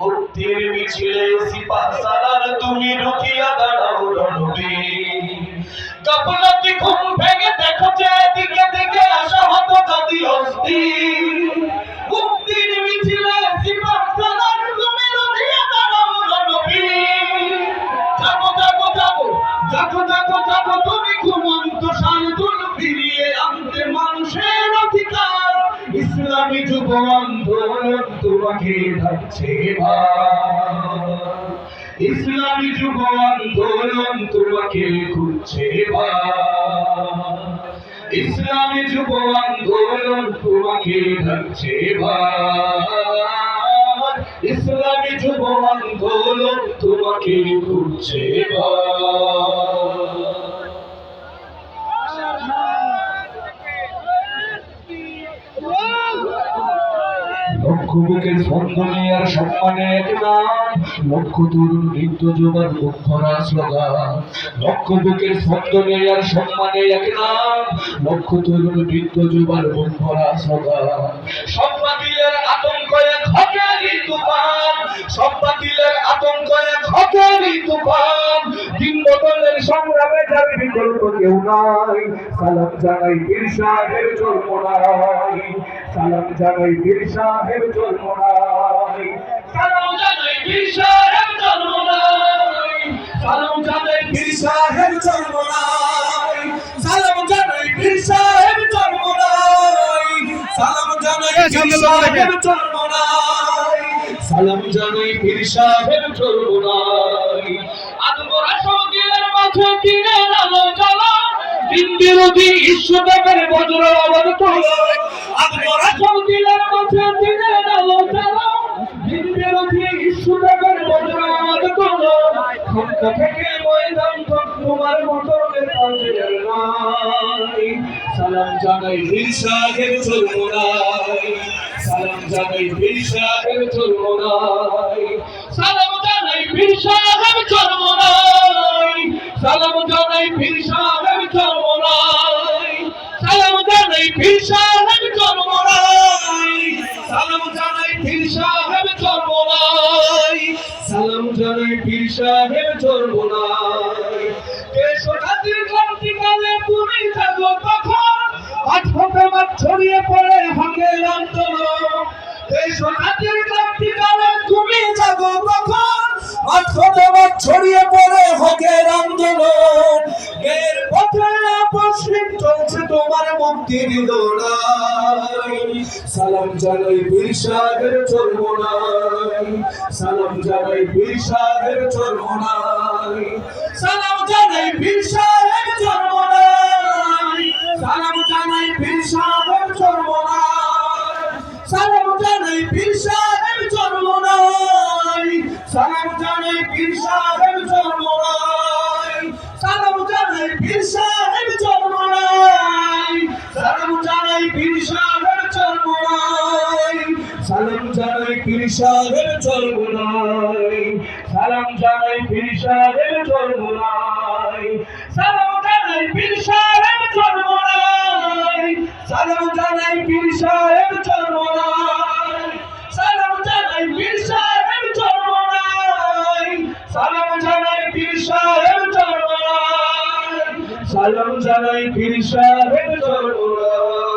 মুক্তির মিছিলে সিপাহ সালার তুমি রুকিয়া দাঁড়াও রণবীর। কাপলাতে ঘুম ভেঙে তোমাকে ইসলামী যুব আন্দোলন তোমাকে খুঁজছে ইসলামী যুব আন্দোলন তোমাকে ভাই। ইসলামী যুব আন্দোলন তোমাকে খুঁজছে লক্ষ্যবুকের স্পন্দনে আর সম্মানে একনাম লক্ষ তরুণ নৃত্য যোগার লক্ষ্যরা স্লোগান লক্ষ্যবুকের স্পন্দনে আর সম্মানে একনাম লক্ষ তরুণ নৃত্য যোগার লক্ষ্যরা স্লোগান আতঙ্ক এক হবে আতঙ্ক এক হকেরই তুফান। দিন বদলের সংগ্রামে যার বিকল্প কেউ নাই। সালাম জানাই বীর সাহেব জন্ম নাই সালাম জানাই বীর সাহেব জন্ম নাই সালাম জানাই বীর সাহেব জন্ম নাই সালাম জানাই বীর সাহেব জন্ম নাই সালাম জানাই বীর সাহেব জন্ম নাই সালাম জানাই বীর সাহেব জন্ম নাই সালাম জানাই পীর সাহেব জন্ম নাই আদমরা সঙ্গীর মাঝে দিনের আলো জ্বালা দিন বিরোধী ঈশ্বরের বজ্র তোলো। আদমরা সঙ্গীদের মাঝে দিনের আলো জ্বালা দিন বিরোধী ঈশ্বরের বজ্র আবার জানাই বীর সাহেব জন্ম নাই সালাম জানাই বীর সাহেব সালাম জানাই বীর সাহেব সালাম জানাই বীর সাহেব সালাম জানাই বীর সাহেব সালাম জানাই বীর সাহেব সালাম জানাই বীর সাহেব জাতির ক্রান্তিকালে তুমি তখন আজ ছড়িয়ে পড়ে হকের আন্দোলন। এর পথে আপসহীন চলছে তোমার মুক্তির লড়াই। সালাম জানাই বীর সাহেবের চলব সালাম জানাই বীর সাহেবের চলব সালাম জানাই বীর সালাম জানি পীর সাহেব জন্ম নাই সালাম জানি পীর নাই সালাম জানি পীর সাহেব নাই সালাম নাই সালাম সালাম জানাই ফির সাহেব সর্বরা